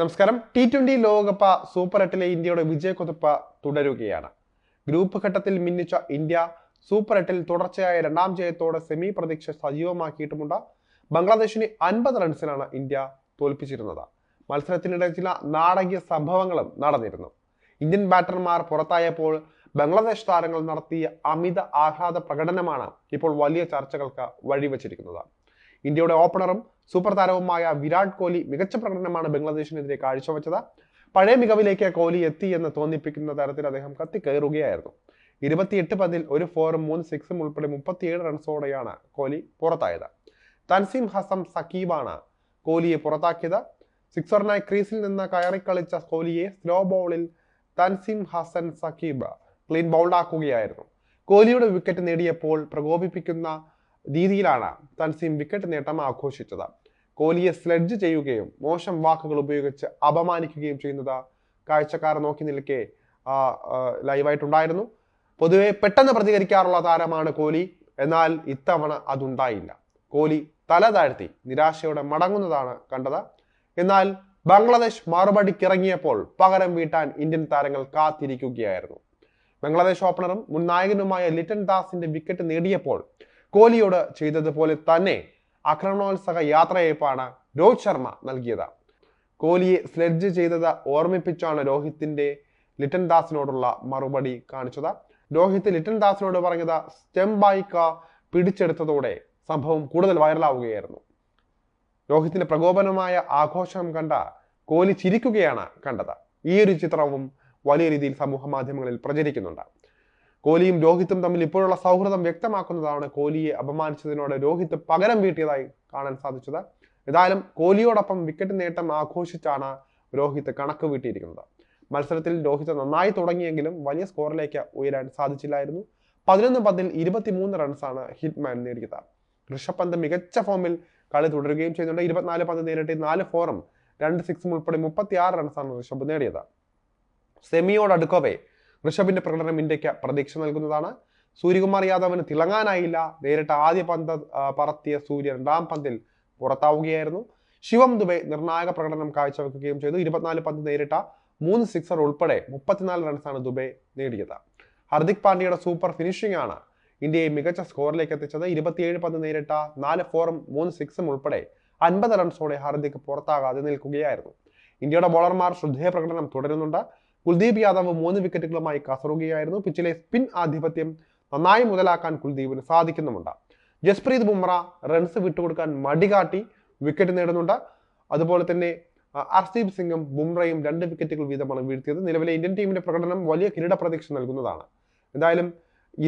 നമസ്കാരം. T twenty ലോകകപ്പ് super എട്ടിലെ ഇന്ത്യയുടെ വിജയക്കുതിപ്പ് തുടരുകയാണ്. ഗ്രൂപ്പ് ഘട്ടത്തിൽ മിന്നിച്ച ഇന്ത്യ സൂപ്പർ എട്ടിൽ തുടർച്ചയായ രണ്ടാം ജയത്തോടെ സെമി പ്രതീക്ഷ സജീവമാക്കിയിട്ടുമുണ്ട്. ബംഗ്ലാദേശിനെ അൻപത് റൺസിനാണ് ഇന്ത്യ തോൽപ്പിച്ചിരുന്നത്. മത്സരത്തിനിടെ ചില നാടകീയ സംഭവങ്ങളും നടന്നിരുന്നു. ഇന്ത്യൻ ബാറ്റർമാർ പുറത്തായപ്പോൾ ബംഗ്ലാദേശ് താരങ്ങൾ നടത്തിയ അമിത ആഹ്ലാദ പ്രകടനമാണ് ഇപ്പോൾ വലിയ ചർച്ചകൾക്ക് വഴിവെച്ചിരിക്കുന്നത്. ഇന്ത്യയുടെ ഓപ്പണറും സൂപ്പർ താരവുമായ വിരാട് കോഹ്ലി മികച്ച പ്രകടനമാണ് ബംഗ്ലാദേശിനെതിരെ കാഴ്ചവെച്ചത്. പഴയ മികവിലേക്ക് കോഹ്ലി എത്തി എന്ന് തോന്നിപ്പിക്കുന്ന തരത്തിൽ അദ്ദേഹം കത്തിക്കയറുകയായിരുന്നു. ഇരുപത്തിയെട്ട് പന്തിൽ ഒരു ഫോറും മൂന്ന് സിക്സും ഉൾപ്പെടെ മുപ്പത്തിയേഴ് റൺസോടെയാണ് കോഹ്ലി പുറത്തായത്. തൻസീം ഹസം സക്കീബാണ് കോഹ്ലിയെ പുറത്താക്കിയത്. സിക്സറിനായി ക്രീസിൽ നിന്ന് കയറി കളിച്ച കോഹ്ലിയെ സ്ലോ ബോളിൽ തൻസീം ഹസൻ സക്കീബ് ക്ലീൻ ബൗൾഡാക്കുകയായിരുന്നു കോഹ്ലിയുടെ വിക്കറ്റ് നേടിയപ്പോൾ പ്രകോപിപ്പിക്കുന്ന രീതിയിലാണ് തൻസീം വിക്കറ്റ് നേട്ടം ആഘോഷിച്ചത്. കോഹ്ലിയെ സ്ലെഡ്ജ് ചെയ്യുകയും മോശം വാക്കുകൾ ഉപയോഗിച്ച് അപമാനിക്കുകയും ചെയ്യുന്നത് കാഴ്ചക്കാർ നോക്കി നിൽക്കെ ലൈവായിട്ടുണ്ടായിരുന്നു പൊതുവെ പെട്ടെന്ന് പ്രതികരിക്കാറുള്ള താരമാണ് കോഹ്ലി. എന്നാൽ ഇത്തവണ അതുണ്ടായില്ല. കോഹ്ലി തല താഴ്ത്തി നിരാശയോടെ മടങ്ങുന്നതാണ് കണ്ടത്. എന്നാൽ ബംഗ്ലാദേശ് മറുപടിക്കിറങ്ങിയപ്പോൾ പകരം വീട്ടാൻ ഇന്ത്യൻ താരങ്ങൾ കാത്തിരിക്കുകയായിരുന്നു. ബംഗ്ലാദേശ് ഓപ്പണറും മുൻ നായകനുമായ ലിറ്റൻ ദാസിന്റെ വിക്കറ്റ് നേടിയപ്പോൾ കോഹ്ലിയോട് ചെയ്തതുപോലെ തന്നെ ആക്രമണോത്സവ യാത്രയപ്പാണ് രോഹിത് ശർമ്മ നൽകിയത്. കോഹ്ലിയെ സ്ലെഡ്ജ് ചെയ്തത് ഓർമ്മിപ്പിച്ചാണ് രോഹിത്തിന്റെ ലിറ്റൻ ദാസിനോടുള്ള മറുപടി കാണിച്ചത്. രോഹിത് ലിറ്റൻ ദാസിനോട് പറഞ്ഞത് സ്റ്റെംബായിക്ക പിടിച്ചെടുത്തതോടെ സംഭവം കൂടുതൽ വൈറലാവുകയായിരുന്നു. രോഹിത്തിന്റെ പ്രകോപനമായ ആഘോഷം കണ്ട കോഹ്ലി ചിരിക്കുകയാണ് കണ്ടത്. ഈ ഒരു ചിത്രവും വലിയ രീതിയിൽ സമൂഹ മാധ്യമങ്ങളിൽ പ്രചരിക്കുന്നുണ്ട്. കോഹ്ലിയും രോഹിത്തും തമ്മിൽ ഇപ്പോഴുള്ള സൗഹൃദം വ്യക്തമാക്കുന്നതാണ് കോഹ്ലിയെ അപമാനിച്ചതിനോട് രോഹിത് പകരം വീട്ടിയതായി കാണാൻ സാധിച്ചത്. ഏതായാലും കോഹ്ലിയോടൊപ്പം വിക്കറ്റ് നേട്ടം ആഘോഷിച്ചാണ് രോഹിത് കണക്ക് വീട്ടിയിരിക്കുന്നത്. മത്സരത്തിൽ രോഹിത് നന്നായി തുടങ്ങിയെങ്കിലും വലിയ സ്കോറിലേക്ക് ഉയരാൻ സാധിച്ചില്ലായിരുന്നു. പതിനൊന്ന് പന്തിൽ ഇരുപത്തിമൂന്ന് റൺസാണ് ഹിറ്റ്മാൻ നേടിയത്. ഋഷഭ് പന്ത് മികച്ച ഫോമിൽ കളി തുടരുകയും ചെയ്യുന്നുണ്ട് ഇരുപത്തിനാല് പന്ത് നേരിട്ട് നാല് ഫോറും രണ്ട് സിക്സും ഉൾപ്പെടെ മുപ്പത്തി ആറ് റൺസാണ് ഋഷഭ് നേടിയത്. സെമിയോടടുക്കവേ ഋഷഭിന്റെ പ്രകടനം ഇന്ത്യയ്ക്ക് പ്രതീക്ഷ നൽകുന്നതാണ്. സൂര്യകുമാർ യാദവിന് തിളങ്ങാനായില്ല. നേരിട്ട് ആദ്യ പന്ത് പറത്തിയ സൂര്യ രണ്ടാം പന്തിൽ പുറത്താവുകയായിരുന്നു. ശിവം ദുബെ നിർണായക പ്രകടനം കാഴ്ചവെക്കുകയും ചെയ്തു. ഇരുപത്തിനാല് പന്ത് നേരിട്ട മൂന്ന് സിക്സർ ഉൾപ്പെടെ മുപ്പത്തിനാല് റൺസാണ് ദുബെ നേടിയത്. ഹർദിക് പാണ്ഡ്യയുടെ സൂപ്പർ ഫിനിഷിംഗ് ആണ് ഇന്ത്യയെ മികച്ച സ്കോറിലേക്ക് എത്തിച്ചത്. ഇരുപത്തിയേഴ് പന്ത് നേരിട്ട നാല് ഫോറും മൂന്ന് സിക്സും ഉൾപ്പെടെ അൻപത് റൺസോടെ ഹാർദിക് പുറത്താകാതെ നിൽക്കുകയായിരുന്നു. ഇന്ത്യയുടെ ബോളർമാർ ശ്രദ്ധേയ പ്രകടനം തുടരുന്നുണ്ട്. കുൽദീപ് യാദവ് മൂന്ന് വിക്കറ്റുകളുമായി കസറുകയായിരുന്നു. പിച്ചിലെ സ്പിൻ ആധിപത്യം നന്നായി മുതലാക്കാൻ കുൽദീപിന് സാധിക്കുന്നുമുണ്ട്. ജസ്പ്രീത് ബുംറ റൺസ് വിട്ടുകൊടുക്കാൻ മടികാട്ടി വിക്കറ്റ് നേടുന്നുണ്ട്. അതുപോലെ തന്നെ അർദീപ് സിംഗും ബുംറയും രണ്ട് വിക്കറ്റുകൾ വീതമാണ് വീഴ്ത്തിയത്. നിലവിലെ ഇന്ത്യൻ ടീമിന്റെ പ്രകടനം വലിയ കിരീട പ്രതീക്ഷ നൽകുന്നതാണ്. എന്തായാലും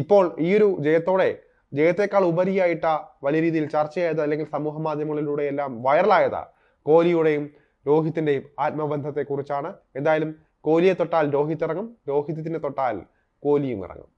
ഇപ്പോൾ ഈ ഒരു ജയത്തോടെ ജയത്തേക്കാൾ ഉപരിയായിട്ട വലിയ രീതിയിൽ ചർച്ചയായത് അല്ലെങ്കിൽ സമൂഹ മാധ്യമങ്ങളിലൂടെ എല്ലാം വൈറലായത് കോഹ്ലിയുടെയും രോഹിത്തിന്റെയും ആത്മബന്ധത്തെക്കുറിച്ചാണ്. എന്തായാലും കോഹ്ലിയെ തൊട്ടാൽ രോഹിത് ഇറങ്ങും രോഹിതത്തിനെ തൊട്ടാൽ കോഹ്ലിയും ഇറങ്ങും.